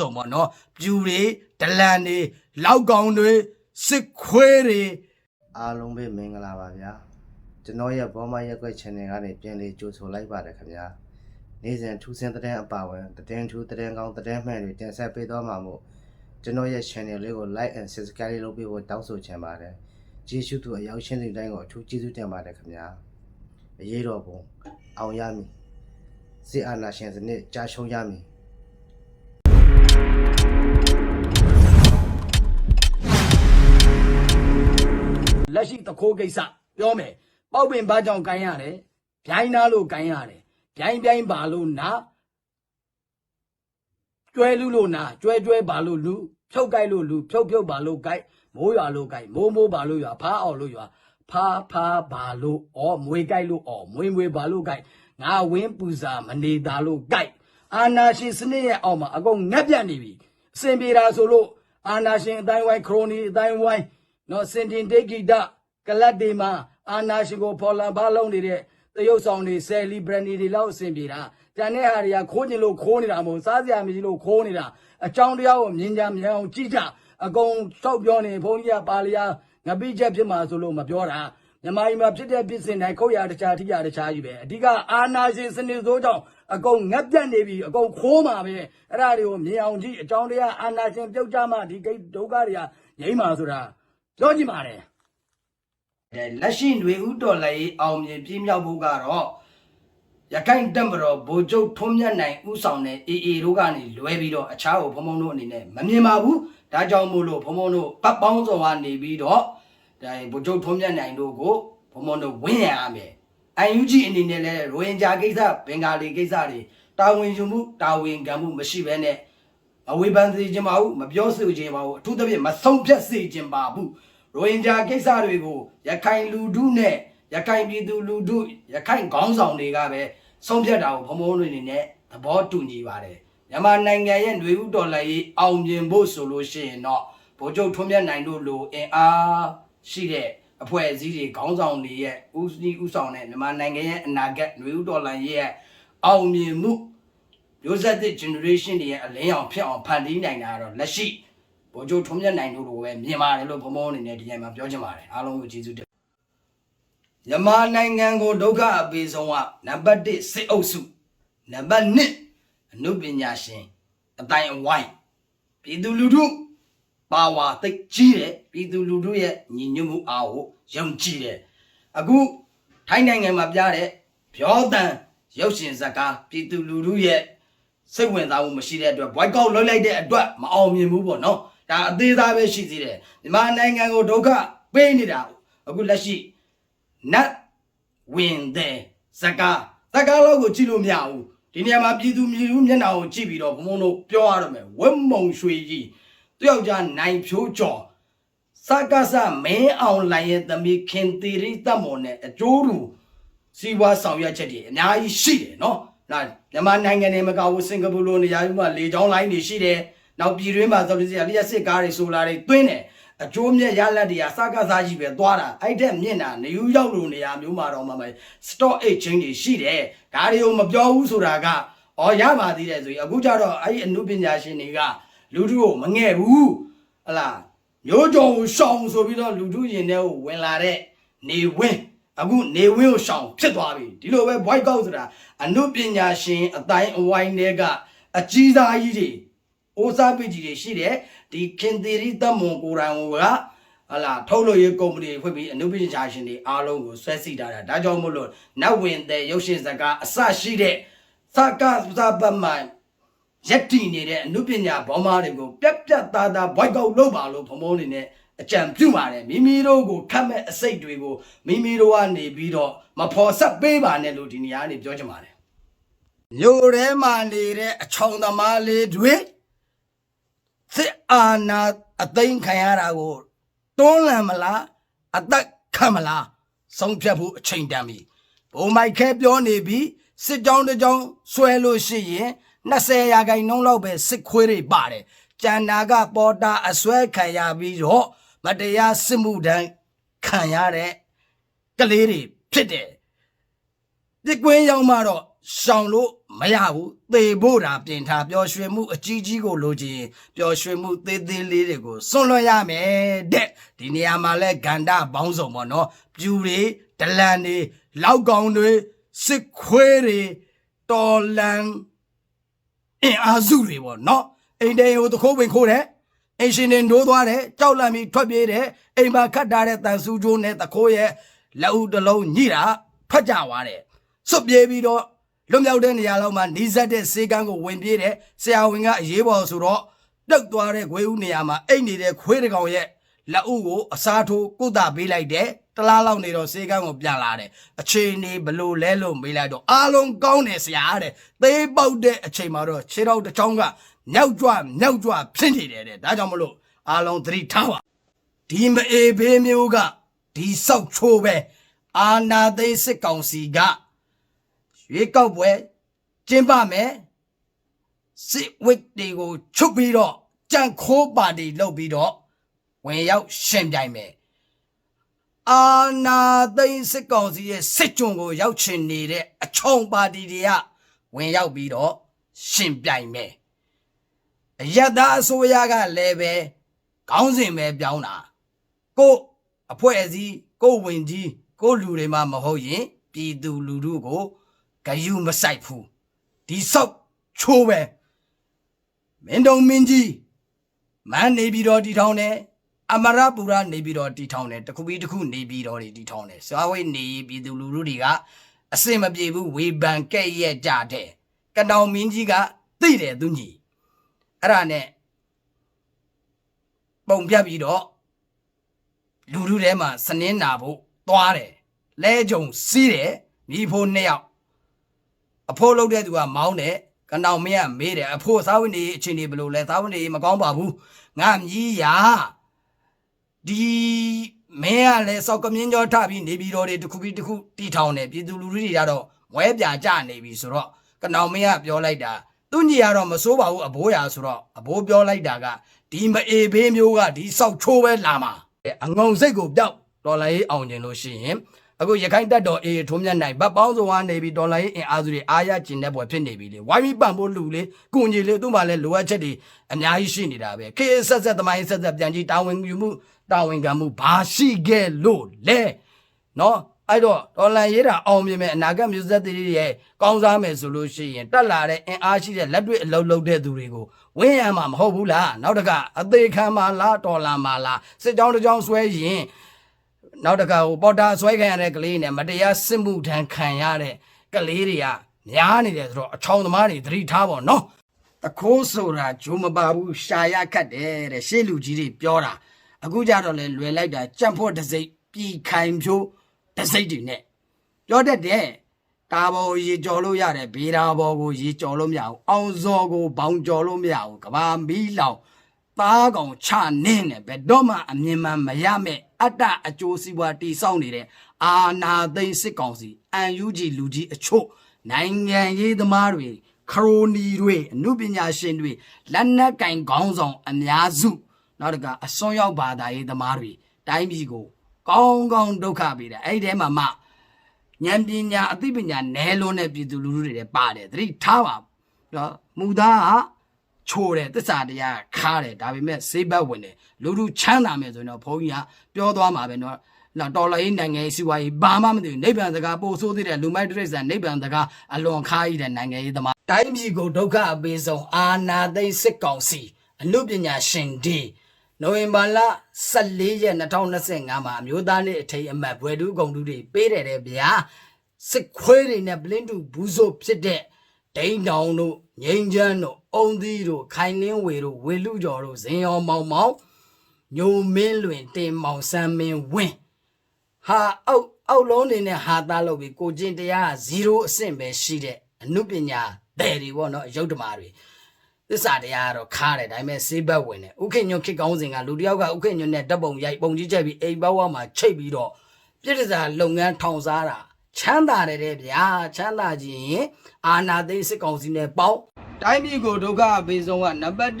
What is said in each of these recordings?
စုံပေါ့နော်ပြူတွေဒလန်တွေလောက်ကောင်တွေစစ်ခွေးတွေအားလုံးပဲမင်္ဂလာပါဗျာကျွန်တော်ရဲ့ဘောမရက်ွက် channel ကနေပြန်လေးကြိုဆိုလိုက်ပါတယ်ခင်ဗျာနေ့စဉ်ထူးဆန်းတဲ့အပါဝင်သတင်းထူးသတင်းကောင်းသတင်းမှန်တွေတင်ဆက်ပေးသွားမှာမို့ကျွန်တော်ရဲ့ channel လေးကို like and subscribe လုပ်ပေးဖို့တောင်းဆိုချင်ပါတယ်ကျေးဇူးသူအရောက်ရှင်းတဲ့တိုင်းကိုအထူးကျေးဇူးတင်ပါတယ်ခင်ဗျာအရေးတော်ပုံအောင်ရမည်စစ်အာဏာရှင်စနစ်ကြာရှုံးရမည် လက်ရှိတခိုးကိစ္စပြောမယ်ပေါက်ပင်ဘာကြောင့်ကိုင်းရတယ်ဗျိုင်းနာလို့ကိုင်းရတယ်ဗျိုင်းဗျိုင်းပါလို့နာကျွဲလူလို့နာကျွဲကျွဲပါလို့လူဖြုတ်ကြိုက်လို့လူဖြုတ်ဖြုတ်ပါလို့ကြိုက်မိုးရွာလို့ကြိုက်မိုးမိုးပါလို့ရွာဖားအောင်လို့ရွာဖားဖားပါလို့ဩမွေကြိုက်လို့ဩမွေမွေပါလို့ကြိုက်ငါဝင်းပူစာမနေတာလို့ကြိုက် အာနာရှင်စနစ်ရဲ့အောက်မှာအကုန်ငက်ပြတ်နေပြီအစင်ပြေတာဆိုလို့အာနာရှင်အတိုင်းဝိုင်းခရိုနီအတိုင်းဝိုင်းနော်စင်တင်တေဂီတကလတ်တွေမှာအာနာရှင်ကိုဖော်လံဘာလုံးနေတဲ့တရုတ်ဆောင်တွေဆယ်လီဘရန်နီတွေလောက်အစင်ပြေတာတန်တဲ့ဟာတွေကခိုးကျင်လို့ခိုးနေတာမဟုတ်စားစရာမရှိလို့ခိုးနေတာအကြောင်းတရားကိုမြင်ကြမြင်အောင်ကြည့်ကြအကုန်ရှောက်ပြောနေဘုန်းကြီးကပါလျာငပိချက်ဖြစ်မှာဆိုလို့မပြောတာ မြန်မာပြည်မှာဖြစ်တဲ့ပြည်စင်တိုင်းခုတ်ရတခြားထိရတခြားကြီးပဲအဓိကအာနာရှင်စနစ်ဆိုးကြောင့်အကုန်ငက်ပြတ်နေပြီအကုန်ခိုးမှာပဲအဲ့ဒါတွေကိုမြင်အောင်ကြည့်အကြောင်းတရားအာနာရှင်ပြုတ်ကြမှဒီကိဒုက္ခတွေကငြိမ်းမှာဆိုတာပြောကြည့်ပါတယ်လက်ရှိຫນွေဥတော်လည်းအောင်မြင်ပြင်းမြောက်ဖို့ကတော့ရခိုင်တပ်မတော်ဗိုလ်ချုပ်ထွန်းမြတ်နိုင်ဥဆောင်တဲ့ AA တို့ကနေလွဲပြီးတော့အခြားကိုဘုံဘုံတို့အနေနဲ့မမြင်ပါဘူးဒါကြောင့်မို့လို့ဘုံဘုံတို့ပတ်ပေါင်းစော်ကနေပြီးတော့ ဒါဗိုလ်ချုပ်ထွန်းမြတ်နိုင်တို့ကိုဘုံဘုံတို့ဝင်းရရမယ်အန်ယူဂျီအနေနဲ့လည်းရိုဟင်ဂျာကိစ္စဘင်္ဂါလီကိစ္စတွေတာဝန်ယူမှုတာဝန်ခံမှုမရှိဘဲနဲ့အဝေဖန်စေခြင်းပါဘူးမပြောစေခြင်းပါဘူးအထူးသဖြင့်မဆုံးဖြတ်စေခြင်းပါဘူးရိုဟင်ဂျာကိစ္စတွေကိုရခိုင်လူထုနဲ့ရခိုင်ပြည်သူလူထုရခိုင်ခေါင်းဆောင်တွေကပဲဆုံးဖြတ်တာကိုဘုံဘုံတွေအနေနဲ့သဘောတူညီပါတယ်မြန်မာနိုင်ငံရဲ့ຫນွေဥတော်လည်းရေးအောင်မြင်ဖို့ဆိုလို့ရှိရင်တော့ဗိုလ်ချုပ်ထွန်းမြတ်နိုင်တို့လိုအင်အား ရှိတဲ့အဖွဲ့အစည်းတွေခေါင်းဆောင်တွေရဲ့ဦးစီးဦးဆောင်တဲ့မြန်မာနိုင်ငံရဲ့အနာဂတ်ຫນွေဥတော်လည်းရေးရဲ့အောင်မြင်မှုမျိုးဆက်သစ် generation တွေရဲ့အလင်းအောင်ဖြစ်အောင်ဖန်တီးနိုင်တာကတော့လက်ရှိဗိုလ်ချုပ်ထုံးမြတ်နိုင်တို့လိုပဲမြင်ပါတယ်လို့ဘုံဘုံအနေနဲ့ဒီညမှာပြောချင်ပါတယ်အားလုံးကိုကျေးဇူးတင်မြန်မာနိုင်ငံကိုဒုက္ခအပေးဆုံးကနံပါတ်1စစ်အုပ်စုနံပါတ်2အနုပညာရှင်အတိုင်းအဝိုင်းပြည်သူလူထု ပါဝါသိပ်ကြီးတယ်ပြည်သူလူထုရဲ့ညီညွတ်မှုအားကိုယုံကြည်တယ်အခုထိုင်းနိုင်ငံမှာပြတဲ့ပြောတန်ရုပ်ရှင်ဇာတ်ကားပြည်သူလူထုရဲ့စိတ်ဝင်စားမှုမရှိတဲ့အတွက် boycott လုပ်လိုက်တဲ့အတွက်မအောင်မြင်ဘူးပေါ့နော်ဒါအသေးသားပဲရှိသေးတယ်မြန်မာနိုင်ငံကိုဒုက္ခပေးနေတာအခုလက်ရှိနတ်ဝင်တဲ့ဇကာဇကာလောက်ကိုကြည့်လို့မရဘူးဒီနေရာမှာပြည်သူပြည်သူမျက်နှာကိုကြည့်ပြီးတော့ဘုံဘုံတို့ပြောရတော့မယ်ဝက်မုံရွှေကြီး တယောက်ကြားနိုင်ဖြိုးကျော်စကားစမင်းအောင်လိုင်ရဲ့သမီးခင်တီရိတမော်နဲ့အကျိုးတူစီးပွားဆောင်ရွက်ချက်တွေအများကြီးရှိတယ်နော်။ဒါမြန်မာနိုင်ငံနဲ့မကဘူးစင်ကာပူလိုနေရာမျိုးမှာလေကြောင်းလိုင်းတွေရှိတယ်။နောက်ပြည်တွင်းမှာဆိုလို့ရှိရင်လျှက်စစ်ကားတွေဆိုလာတွေတွင်းတယ်။အကျိုးမြတ်ရလက်တွေကစကားစားကြီးပဲသွားတာ။အဲ့တဲ့မြင့်တာနေယူရောက်လိုနေရာမျိုးမှာတော့မှမ stock exchange တွေရှိတယ်။ဒါတွေကိုမပြောဘူးဆိုတာကအော်ရပါသေးတယ်ဆိုရင်အခုကျတော့အဲ့ဒီအမှုပညာရှင်တွေက လူထုကိုမငဲ့ဘူးဟလားမျိုးကြော်ကိုရှောင်ဆိုပြီးတော့လူထုရင်ထဲကိုဝင်လာတဲ့နေဝင်းအခုနေဝင်းကိုရှောင်ဖြစ်သွားပြီဒီလိုပဲ white out ဆိုတာအနုပညာရှင်အတိုင်းအဝိုင်းတွေကအကြီးစားကြီးတွေအိုးစားပကြီးတွေရှိတယ်ဒီခင်သီရိတမွန်ကိုရန်ကဟလာထုတ်လို့ရကုမ္ပဏီဖွင့်ပြီးအနုပညာရှင်တွေအားလုံးကိုဆွဲစီထားတာဒါကြောင့်မို့လို့နတ်ဝင်တဲ့ရုပ်ရှင်စကားအစရှိတဲ့စကားစပတ်မှ ရက်တည်နေတဲ့အနုပညာဘောင်းမားတွေကိုပြက်ပြက်သားသား white out လုပ်ပါလို့ဖုံဖုံနေနဲ့အကြံပြုပါတယ်မိမိတို့ကိုခတ်မဲ့အစိတ်တွေကိုမိမိတို့ကနေပြီးတော့မဖော်ဆက်ပေးပါနဲ့လို့ဒီနေရာကနေပြောချင်ပါတယ်မြို့ထဲမှာနေတဲ့အချောင်သမားလေးတွေစစ်အာဏာအသိမ်းခံရတာကိုတွန်းလှန်မလားအသက်ခံမလားဆုံးဖြတ်ဖို့အချိန်တန်ပြီဘုံမိုက်ခဲပြောနေပြီးစစ်ကြောင်းတစ်ကြောင်းဆွဲလို့ရှိရင် 20ရာခိုင်နှုန်းလောက်ပဲစစ်ခွေးတွေပါတယ်ကျန်နာကပေါ်တာအစွဲခံရပြီးတော့မတရားစစ်မှုတန်းခံရတဲ့ကလေးတွေဖြစ်တယ်ပြစ်ကွင်းရောက်မှတော့ရှောင်လို့မရဘူးသေဖို့တာပြင်ထားပျော်ရွှင်မှုအကြီးကြီးကိုလိုချင်ရင်ပျော်ရွှင်မှုသေးသေးလေးတွေကိုစွန့်လွတ်ရမယ်တဲ့ဒီနေရာမှာလဲဂန္ဓာဘောင်းဆောင်ပေါ့နော်ပြူတွေဒလန်တွေလောက်ကောင်တွေစစ်ခွေးတွေတော်လန် အင်အားစုတွေပေါ့နော်အိမ်တဲကိုတခိုးဝင်ခိုးတယ်အင်ရှင်တင်ဒိုးသွားတယ်ကြောက်လန့်ပြီးထွက်ပြေးတယ်အိမ်မှာခတ်ထားတဲ့တန်ဆူကျိုးနဲ့တခိုးရဲ့လက်ဦးတစ်လုံးညိတာထွက်ကြသွားတယ်စွတ်ပြေးပြီးတော့လွတ်မြောက်တဲ့နေရာလောက်မှာနီးစပ်တဲ့စေကန်းကိုဝင်ပြေးတယ်ဆရာဝန်ကအရေးပေါ်ဆိုတော့တုတ်သွားတဲ့ခွေးဦးနေရာမှာအိတ်နေတဲ့ခွေးတစ်ကောင်ရဲ့လက်ဦးကိုအစားထိုးကုသပေးလိုက်တယ် တလားလောက်နေတော့စေကန်းကိုပြန်လာတယ်အချိန်နေဘလို့လဲလို့မေးလိုက်တော့အားလုံးကောင်းတယ်ဆရာတဲ့သေးပေါက်တဲ့အချိန်မှာတော့ခြေထောက်တစ်ချောင်းကမြောက်ကြွမြောက်ကြွဖြစ်နေတယ်တဲ့ဒါကြောင့်မလို့အားလုံးသတိထားပါဒီမအေဘေးမျိုးကဒီဆောက်ချိုးပဲအာနာသိန်းစစ်ကောင်စီကရွေးကောက်ပွဲကျင်းပမယ်စစ်ဝစ်တွေကိုချုပ်ပြီးတော့ကြံခိုးပါတီလုပ်ပြီးတော့ဝင်ရောက်ရှင်ပြိုင်မယ် အာနာသိန်းစစ်ကောင်စီရဲ့စစ်ကြုံကိုရောက်ချင်နေတဲ့အချုံပါတီတွေကဝင်ရောက်ပြီးတော့ရှင်ပြိုင်မယ်အယက်သားအစိုးရကလည်းပဲခေါင်းစဉ်ပဲပြောင်းတာကိုအဖွဲ့အစည်းကိုဝင်ကြီးကိုလူတွေမှမဟုတ်ရင်ပြည်သူလူထုကိုဂယုမဆိုင်ဘူးဒီဆောက်ချိုးပဲမင်းတုံမင်းကြီးမန်းနေပြီးတော့တီထောင်တယ် အမရပူရနေပြီးတော့တီထောင်တယ်တခုပြီးတခုနေပြီးတော့တီထောင်တယ်စွာဝိတ်နေပြည်သူလူထုတွေကအစင်မပြေဘူးဝေဘန်ကဲ့ရဲ့ကြတဲ့ကတောင်မင်းကြီးကသိတယ်သူညီအဲ့ဒါနဲ့ပုံပြတ်ပြီးတော့လူလူထဲမှာစနင်းနာဖို့သွားတယ်လဲကြုံစီးတယ်မိဖို့နှစ်ယောက်အဖိုးလုပ်တဲ့သူကမောင်းတယ်ကနောင်မင်းကမေးတယ်အဖိုးသာဝိနေအချင်းတွေဘယ်လိုလဲသာဝိနေမကောင်းပါဘူးငါမြည်ရာ ဒီမင်းကလည်းစောက်ကမြင်းကြောထပြီးနေပြီးတော့တွေတစ်ခုပြီးတစ်ခုတီထောင်တယ်ပြည်သူလူထုတွေကတော့ဝဲပြကြနေပြီဆိုတော့ကနောင်မင်းကပြောလိုက်တာသူညီကတော့မစိုးပါဘူးအဘိုးရာဆိုတော့အဘိုးပြောလိုက်တာကဒီမအေဘေးမျိုးကဒီစောက်ချိုးပဲလာမှာအငုံစိတ်ကိုပျောက်ဒေါ်လာရေးအောင်ကျင်လို့ရှိရင် အခုရခိုင်တပ်တော်အေးထုံးမြတ်နိုင်ဗတ်ပေါင်းစုံကနေပြီးဒေါ်လာရေးအင်အားစုတွေအားရကျင်တဲ့ဘွယ်ဖြစ်နေပြီလေဝိုင်းပြီးပံ့ပိုးလူလေကုညီလေသူ့မှာလည်းလိုအပ်ချက်တွေအများကြီးရှိနေတာပဲခေတ်ဆက်ဆက်သမိုင်းဆက်ဆက်ပြန်ကြည့်တာဝန်ယူမှုတာဝန်ခံမှုဘာရှိခဲ့လို့လဲနော်အဲ့တော့ဒေါ်လာရေးတာအောင်မြင်မဲ့အနာဂတ်မျိုးဆက်တွေရဲ့ကောင်းစားမယ်ဆိုလို့ရှိရင်တက်လာတဲ့အင်အားရှိတဲ့လက်တွေ့အလုပ်လုပ်တဲ့သူတွေကိုဝင်းရမှာမဟုတ်ဘူးလားနောက်တကအသေးခံမှာလားဒေါ်လာမှာလားစစ်ကြောင်းတစ်ကြောင်းဆွဲရင် နောက်တစ်ခါဟိုပေါ်တာဆွဲခံရတဲ့ကလေးနဲ့မတရားစစ်မှုထမ်းခံရတဲ့ကလေးတွေကများနေတယ်ဆိုတော့အချောင်းသမားတွေသတိထားပါနော်တခိုးဆိုတာဂျိုးမပါဘူးရှာရခတ်တယ်တဲ့ရှေ့လူကြီးတွေပြောတာအခုကြတော့လေလွယ်လိုက်တာကြံ့ဖို့တစ်စိတ်ပြည်ခိုင်ဖြိုးတစ်စိတ်တွေနဲ့ပြောတတ်တယ်ကာဘောရေကြော်လို့ရတယ်ဘေးရာဘောကိုရေကြော်လို့မရဘူးအောင်စော်ကိုဘောင်ကြော်လို့မရဘူးကဘာမီးလောင် သားကောင်ချနင်းတယ်ဘယ်တော့မှအမြင်မှန်မရမဲ့အတ္တအကျိုးစီးပွားတိစောက်နေတဲ့အာနာသိန်းစစ်ကောင်စီအန်ယူဂျီလူကြီးအချို့နိုင်ငံရေးသမားတွေခရိုနီတွေအမှုပညာရှင်တွေလက်နက်ကင်ခေါင်းဆောင်အများစုနောက်တကအစွန်းရောက်ဘာသာရေးသမားတွေတိုင်းပြည်ကို ကောင်းကောင်းဒုက္ခပေးတယ်အဲ့ဒီထဲမှာမှဉာဏ်ပညာအသိပညာနဲလုံးတဲ့ပြည်သူလူထုတွေလည်းပါတယ်သတိထားပါနော်မူသားက ချိုးတယ်တစ္ဆာတရားခါတယ်ဒါပေမဲ့ဈေးဘက်ဝင်တယ်လူလူချမ်းသာမယ်ဆိုရင်တော့ဘုန်းကြီးကပြောသွားမှာပဲเนาะနောက်တော်လိုင်းနိုင်ငံရေးစီးပွားရေးဘာမှမသိဘူးနိဗ္ဗာန်စကားပို့ဆိုးသေးတယ်လူမိုက်တရိစ္ဆာန်နိဗ္ဗာန်စကားအလွန်ခါးရည်တဲ့နိုင်ငံရေးသမားတိုင်းပြည်ကိုဒုက္ခအပေးဆုံးအာနာသိန်းစစ်ကောင်စီအမှုပညာရှင်ဒီနိုဝင်ဘာလ14ရက်2025မှာအမျိုးသားနေ့အထိမ်းအမှတ်ဘွယ်တူးဂုံတူးတွေပေးတယ်တဲ့ဗျာစစ်ခွေးတွေနဲ့ပလင်းတူဘူးဆိုဖြစ်တဲ့ ဒိန်းတောင်တို့ငိမ့်ချမ်းတို့အုံသီးတို့ခိုင်နှင်းဝေတို့ဝေလူကျော်တို့ဇင်ရောမောင်မောင်ညိုမင်းလွင်တင်မောင်ဆန်းမင်းဝင်းဟာအောက်အောက်လုံးနေနဲ့ဟာသားလုပ်ပြီးကိုကျင်တရား0အဆင့်ပဲရှိတဲ့အနုပညာတဲ့တွေပေါ့နော်အယုတ်ဓမ္မာတွေသစ္စာတရားကတော့ခါတယ်ဒါပေမဲ့စေးဘက်ဝင်တယ်ဥခင်ညွန့်ခစ်ကောင်းစဉ်ကလူတစ်ယောက်ကဥခင်ညွန့်နဲ့တပ်ပုံရိုက်ပုံကြီးချက်ပြီးအိမ်ဘဝမှာချိတ်ပြီးတော့ပြည့်တစားလုပ်ငန်းထောင်စားတာ ချမ်းသာတယ်တဲ့ဗျာချမ်းသာခြင်းရင်အာနာသိန်းစစ်ကောင်စီနဲ့ပေါင်းတိုင်းပြည်ကိုဒုက္ခအပေးဆုံးကနံပါတ်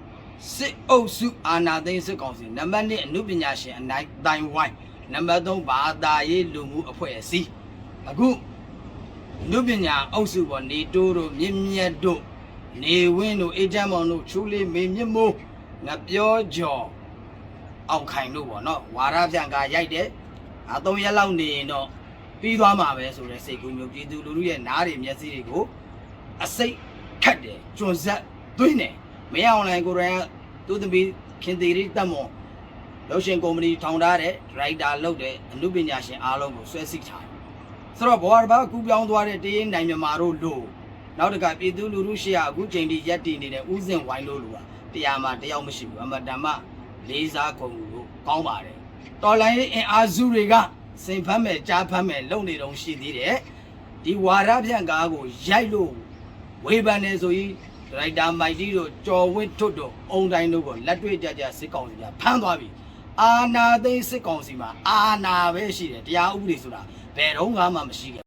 1စစ်အုပ်စုအာနာသိန်းစစ်ကောင်စီနံပါတ်2အမှုပညာရှင်အနိုင်တိုင်ဝိုင်းနံပါတ်3ဘာသာရေးလူမှုအဖွဲ့အစည်းအခုနုပညာအုပ်စုပေါ်နေတိုးတို့မြင့်မြတ်တို့နေဝင်းတို့အေးချမ်းမောင်တို့ချူလေးမေမြင့်မိုးငပြောကျော်အောက်ခိုင်တို့ပေါ့နော်ဝါရပြန်ကရိုက်တယ်အသုံးရက်လောက်နေရင်တော့ ပြီးသွားမှာပဲဆိုတဲ့စိတ်ကူးမျိုးပြည်သူလူထုရဲ့နားတွေမျက်စိတွေကိုအစိတ်ခတ်တယ်ကျွန်းဆက်သွင်းတယ်မင်းအောင်လိုင်ကိုရိုင်းကသူ့သမီးခင်သေးရီတက်မွန်လို့ရှင်ကုမ္ပဏီထောင်ထားတဲ့ဒရိုက်တာလုပ်တဲ့အမှုပညာရှင်အားလုံးကိုဆွဲစိတ်ထားတယ်ဆိုတော့ဘောရဘာကူပြောင်းသွားတဲ့တရင်နိုင်မြမာတို့လို့နောက်တကပြည်သူလူထုရှေ့ကအခုချိန်ထိရက်တည်နေတဲ့ဥစဉ်ဝိုင်းလို့လို့ကတရားမှတယောက်မရှိဘူးအမတန်မှလေးစားကုန်လို့ကောင်းပါတယ်တော်လိုင်းရေးအင်အားစုတွေက စိန်ဖမ်းမဲ့ကြားဖမ်းမဲ့လုပ်နေတော့ရှိသေးတယ်ဒီဝါရပြန့်ကားကိုရိုက်လို့ဝေဖန်နေဆိုရင်ဒရိုက်တာမိုက်တီတို့ကြော်ဝင်းထွတ်တို့အုံတိုင်းတို့ကိုလက်တွေ့ကြကြစစ်ကောင်စီကဖမ်းသွားပြီအာနာသိန်းစစ်ကောင်စီမှာအာနာပဲရှိတယ်တရားဥပဒေဆိုတာဘယ်တော့မှမရှိခဲ့